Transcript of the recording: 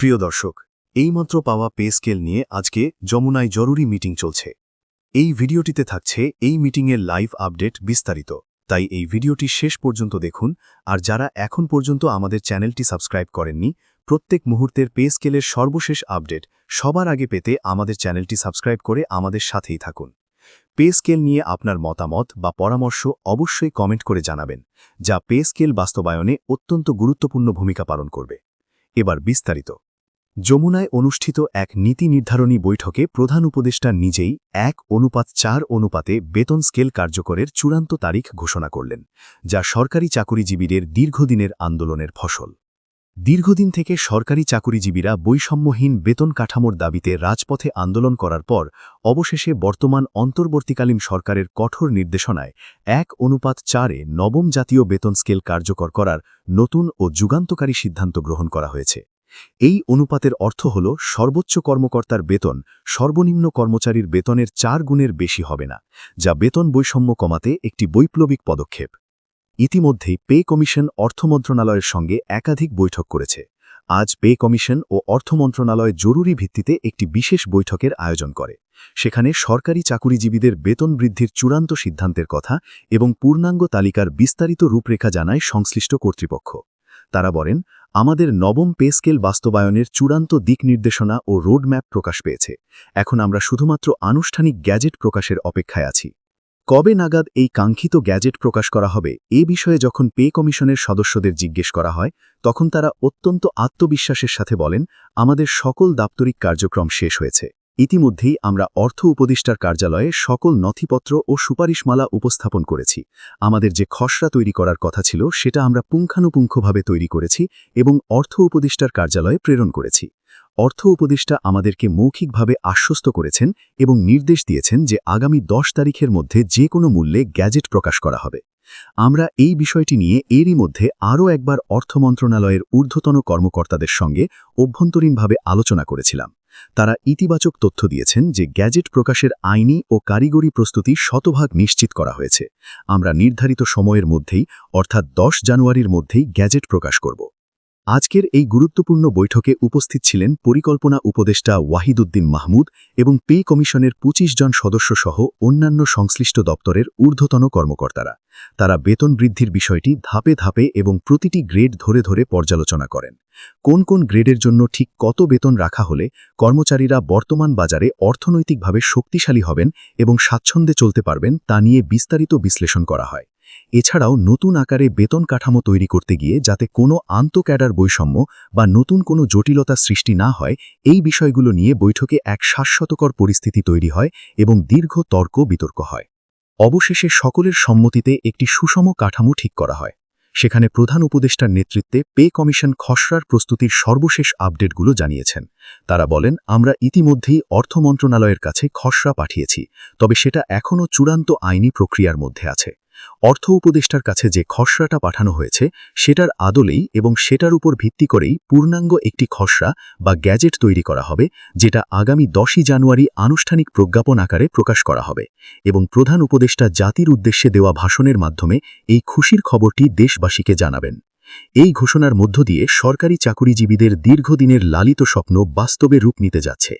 প্রিয় দর্শক, এইমাত্র পাওয়া পে স্কেল নিয়ে আজকে যমুনায় জরুরি মিটিং চলছে। এই ভিডিওটিতে থাকছে এই মিটিংয়ের লাইভ আপডেট বিস্তারিত। তাই এই ভিডিওটি শেষ পর্যন্ত দেখুন, আর যারা এখন পর্যন্ত আমাদের চ্যানেলটি সাবস্ক্রাইব করেননি, প্রত্যেক মুহূর্তের পে স্কেলের সর্বশেষ আপডেট সবার আগে পেতে আমাদের চ্যানেলটি সাবস্ক্রাইব করে আমাদের সাথেই থাকুন। পে স্কেল নিয়ে আপনার মতামত বা পরামর্শ অবশ্যই কমেন্ট করে জানাবেন, যা পে স্কেল বাস্তবায়নে অত্যন্ত গুরুত্বপূর্ণ ভূমিকা পালন করবে। এবার বিস্তারিত। যমুনায় অনুষ্ঠিত এক নীতি নির্ধারণী বৈঠকে প্রধান উপদেষ্টা নিজেই এক অনুপাত চার অনুপাতে বেতন স্কেল কার্যকরের চূড়ান্ত তারিখ ঘোষণা করলেন, যা সরকারি চাকুরিজীবীদের দীর্ঘদিনের আন্দোলনের ফসল। দীর্ঘদিন থেকে সরকারি চাকুরিজীবীরা বৈষম্যহীন বেতন কাঠামোর দাবিতে রাজপথে আন্দোলন করার পর অবশেষে বর্তমান অন্তর্বর্তীকালীন সরকারের কঠোর নির্দেশনায় এক অনুপাত চারে নবম জাতীয় বেতন স্কেল কার্যকর করার নতুন ও যুগান্তকারী সিদ্ধান্ত গ্রহণ করা হয়েছে। এই অনুপাতের অর্থ হল সর্বোচ্চ কর্মকর্তার বেতন সর্বনিম্ন কর্মচারীর বেতনের চার গুণের বেশি হবে না, যা বেতন বৈষম্য কমাতে একটি বৈপ্লবিক পদক্ষেপ। ইতিমধ্যেই পে কমিশন অর্থ মন্ত্রণালয়ের সঙ্গে একাধিক বৈঠক করেছে। আজ পে কমিশন ও অর্থ মন্ত্রণালয় জরুরি ভিত্তিতে একটি বিশেষ বৈঠকের আয়োজন করে। সেখানে সরকারি চাকুরিজীবীদের বেতন বৃদ্ধির চূড়ান্ত সিদ্ধান্তের কথা এবং পূর্ণাঙ্গ তালিকার বিস্তারিত রূপরেখা জানায় সংশ্লিষ্ট কর্তৃপক্ষ। তারা বলেন আমাদের নবম পে স্কেল বাস্তবায়নের চূড়ান্ত দিক নির্দেশনা ও রোডম্যাপ প্রকাশ পেয়েছে। এখন আমরা শুধুমাত্র আনুষ্ঠানিক গ্যাজেট প্রকাশের অপেক্ষায় আছি। কবে নাগাদ এই কাঙ্ক্ষিত গ্যাজেট প্রকাশ করা হবে, এ বিষয়ে যখন পে কমিশনের সদস্যদের জিজ্ঞেস করা হয়, তখন তারা অত্যন্ত আত্মবিশ্বাসের সাথে বলেন, আমাদের সকল দাপ্তরিক কার্যক্রম শেষ হয়েছে। ইতিমধ্যেই আমরা অর্থ উপদেষ্টার কার্যালয়ে সকল নথিপত্র ও সুপারিশমালা উপস্থাপন করেছি। আমাদের যে খসড়া তৈরি করার কথা ছিল, সেটা আমরা পুঙ্খানুপুঙ্খভাবে তৈরি করেছি এবং অর্থ উপদেষ্টার কার্যালয়ে প্রেরণ করেছি। অর্থ উপদেষ্টা আমাদেরকে মৌখিকভাবে আশ্বস্ত করেছেন এবং নির্দেশ দিয়েছেন যে আগামী দশ তারিখের মধ্যে যে কোনো মূল্যে গ্যাজেট প্রকাশ করা হবে। আমরা এই বিষয়টি নিয়ে এরই মধ্যে আরও একবার অর্থ মন্ত্রণালয়ের ঊর্ধ্বতন কর্মকর্তাদের সঙ্গে অভ্যন্তরীণভাবে আলোচনা করেছিলাম। তারা ইতিবাচক তথ্য দিয়েছেন যে গ্যাজেট প্রকাশের আইনি ও কারিগরি প্রস্তুতি শতভাগ নিশ্চিত করা হয়েছে। আমরা নির্ধারিত সময়ের মধ্যেই, অর্থাৎ দশ জানুয়ারির মধ্যেই গ্যাজেট প্রকাশ করব। আজকের এই গুরুত্বপূর্ণ বৈঠকে উপস্থিত ছিলেন পরিকল্পনা উপদেষ্টা ওয়াহিদুদ্দিন মাহমুদ এবং পে কমিশনের ২৫ জন সদস্য সহ অন্যান্য সংশ্লিষ্ট দপ্তরের ঊর্ধ্বতন কর্মকর্তারা। তারা বেতন বৃদ্ধির বিষয়টি ধাপে ধাপে এবং প্রতিটি গ্রেড ধরে ধরে পর্যালোচনা করেন। কোন কোন গ্রেডের জন্য ঠিক কত বেতন রাখা হলে কর্মচারীরা বর্তমান বাজারে অর্থনৈতিকভাবে শক্তিশালী হবেন এবং স্বাচ্ছন্দ্যে চলতে পারবেন তা নিয়ে বিস্তারিত বিশ্লেষণ করা হয়। এছাড়াও নতুন আকারে বেতন কাঠামো তৈরি করতে গিয়ে যাতে কোনো আন্তঃক্যাডার বৈষম্য বা নতুন কোনো জটিলতা সৃষ্টি না হয়, এই বিষয়গুলো নিয়ে বৈঠকে এক শাশ্বতকর পরিস্থিতি তৈরি হয় এবং দীর্ঘ তর্ক বিতর্ক হয়। অবশেষে সকলের সম্মতিতে একটি সুষম কাঠামো ঠিক করা হয়। সেখানে প্রধান উপদেষ্টার নেতৃত্বে পে কমিশন খসড়ার প্রস্তুতির সর্বশেষ আপডেটগুলো জানিয়েছেন। তারা বলেন, আমরা ইতিমধ্যেই অর্থ মন্ত্রণালয়ের কাছে খসড়া পাঠিয়েছি, তবে সেটা এখনও চূড়ান্ত আইনি প্রক্রিয়ার মধ্যে আছে। অর্থ উপদেষ্টার কাছে যে খসড়াটা পাঠানো হয়েছে, সেটার আদলেই এবং সেটার উপর ভিত্তি করেই পূর্ণাঙ্গ একটি খসড়া বা গ্যাজেট তৈরি করা হবে, যেটা আগামী দশই জানুয়ারি আনুষ্ঠানিক প্রজ্ঞাপন আকারে প্রকাশ করা হবে এবং প্রধান উপদেষ্টা জাতির উদ্দেশ্যে দেওয়া ভাষণের মাধ্যমে এই খুশির খবরটি দেশবাসীকে জানাবেন। এই ঘোষণার মধ্য দিয়ে সরকারি চাকুরিজীবীদের দীর্ঘদিনের লালিত স্বপ্ন বাস্তবে রূপ নিতে যাচ্ছে।